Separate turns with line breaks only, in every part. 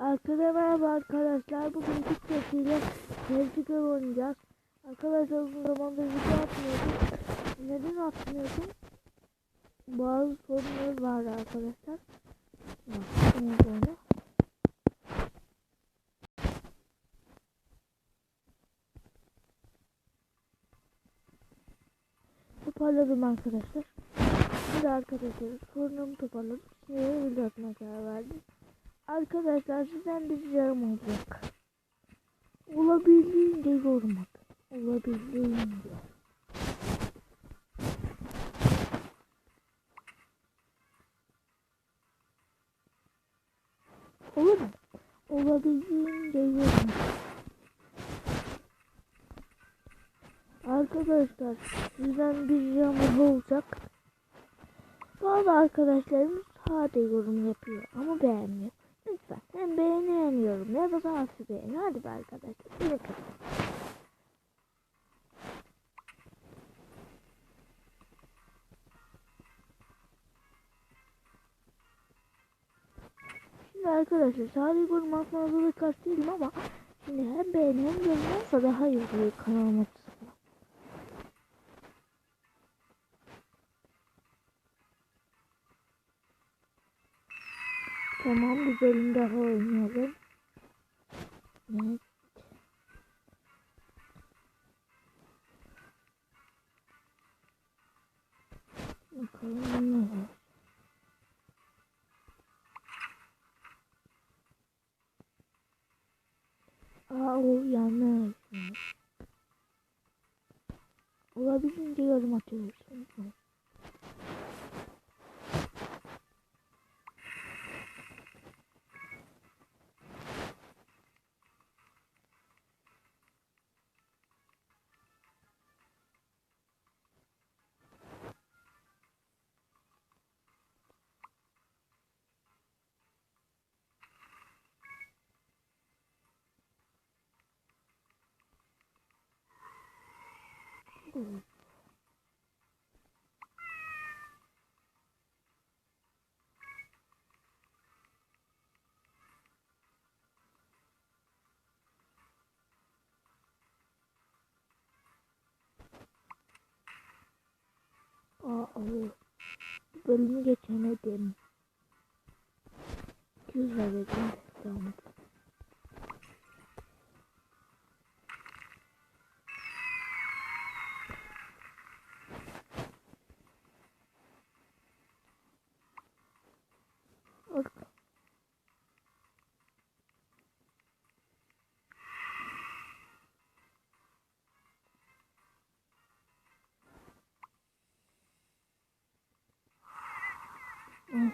Arkadaşlar merhaba arkadaşlar. Bugün TikTok'uyla Celtic oynayacağız. Arkadaşlar uzun zamandır video atmıyordum. Neden atmıyordum? Bazı sorunlar vardı arkadaşlar. Böyle? Toparladım arkadaşlar. Şimdi arkadaşlar sorunumu toparladım. Şimdi video atmaya karar verdim. Arkadaşlar sizden bir ricam olacak. Olabildiğince yormak. Olabildiğince. Olur mu? Olabildiğince yormak. Arkadaşlar sizden bir ricam olacak. Bazı arkadaşlarımız sade yorum yapıyor ama beğenmiyor. Lütfen hem beğenemiyorum ya da nasıl beğen. Hadi be arkadaşlar. Beni kırın. Şimdi arkadaşlar yorum atmanıza da karşı değilim ama şimdi hem beğeni hem yorum daha iyi oluyor kanalım açısından. Tamam bir bölüm daha oynayalım. Evet. Bakalım ne var. Aa o yanlış. Olabildiğince yorum atıyoruz. Aa, bölümü geçemedim. 200 vereceğim. Devam et.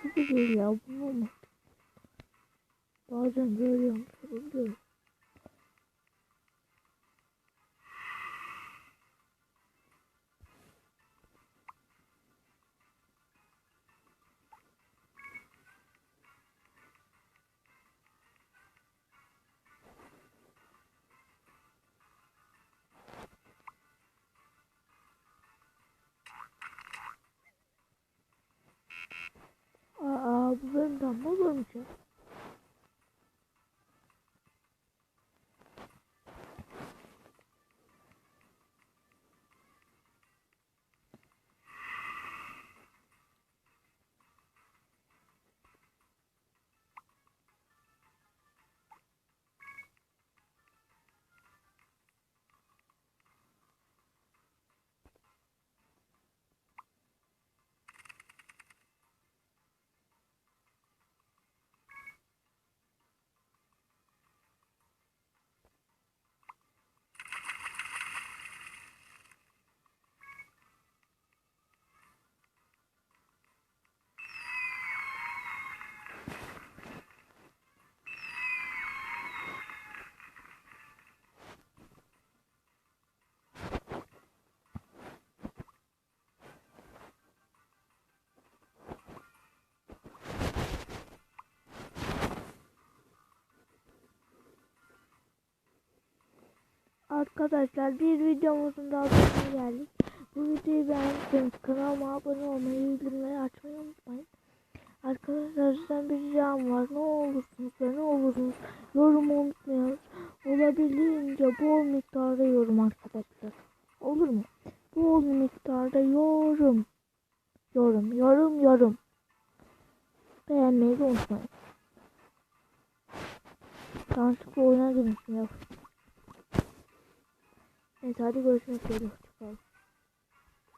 Bir şey ya bu olmaz. Bazen böyle yapmış olabiliyor. Aa bu benim damla olurmuş ya. Arkadaşlar bir videomuzun daha sonuna geldik. Bu videoyu beğendiyseniz kanalıma abone olmayı, bildirimleri açmayı unutmayın. Arkadaşlar sizden bir ricam var. Ne olursunuz ve ne olursunuz yorumu unutmayın. Olabildiğince bol miktarda yorum arkadaşlar. Olur mu? Bol miktarda yorum. Yorum, yorum, yorum. Beğenmeyi de unutmayın. Yanlışlıkla oyuna girmişim ya. Neyse hadi görüşmek üzere.